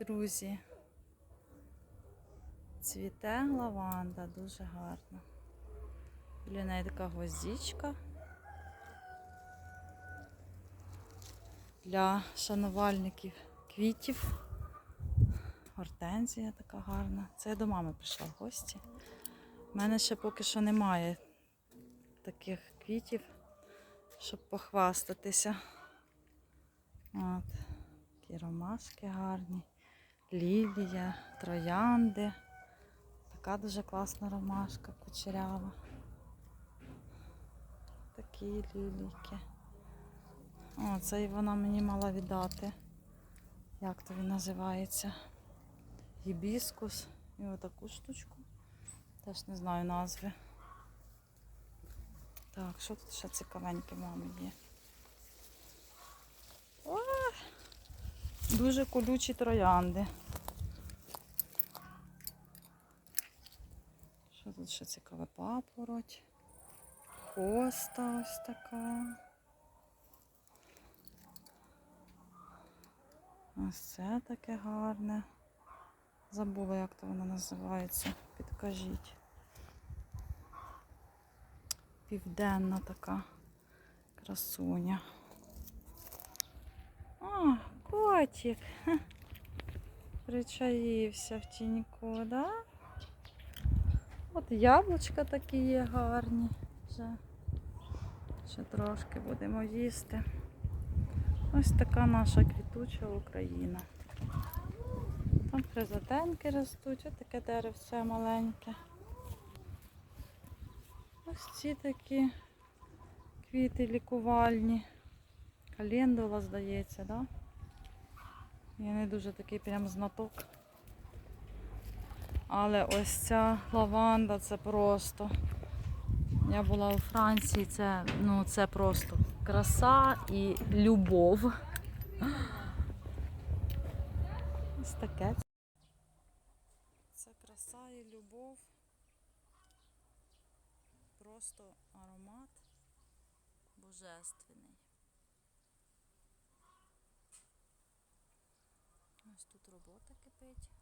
Друзі. Цвіте лаванда, дуже гарно. Біля неї така гвоздичка. Для шанувальників квітів. Гортензія така гарна. Це я до мами прийшла в гості. У мене ще поки що немає таких квітів, щоб похвастатися. От. Такі ромашки гарні, лілія, троянди. Така дуже класна ромашка, кучерява. Такі лілійки. О, це і вона мені мала віддати. Як то він називається? Гібіскус. І отаку штучку. Теж не знаю назви. Так, що тут ще цікавеньке мами є? О, дуже колючі троянди. Що тут ще цікаве? Папороть. Хоста ось така. Ось це таке гарне. Забула, як то воно називається. Підкажіть. Південна така красуня. Котик. Причаївся в тіньку, да? От яблучка такі є гарні. Вже, ще трошки будемо їсти. Ось така наша квітуча Україна. Там хризотенки ростуть, ось таке деревце маленьке. Ось ці такі квіти лікувальні. Календула, здається, да? Я не дуже такий прям знаток. Але ось ця лаванда це просто. Я була у Франції, це, ну, це просто краса і любов. Ось таке. Це краса і любов. Просто аромат божественний. Ось тут робота кипить.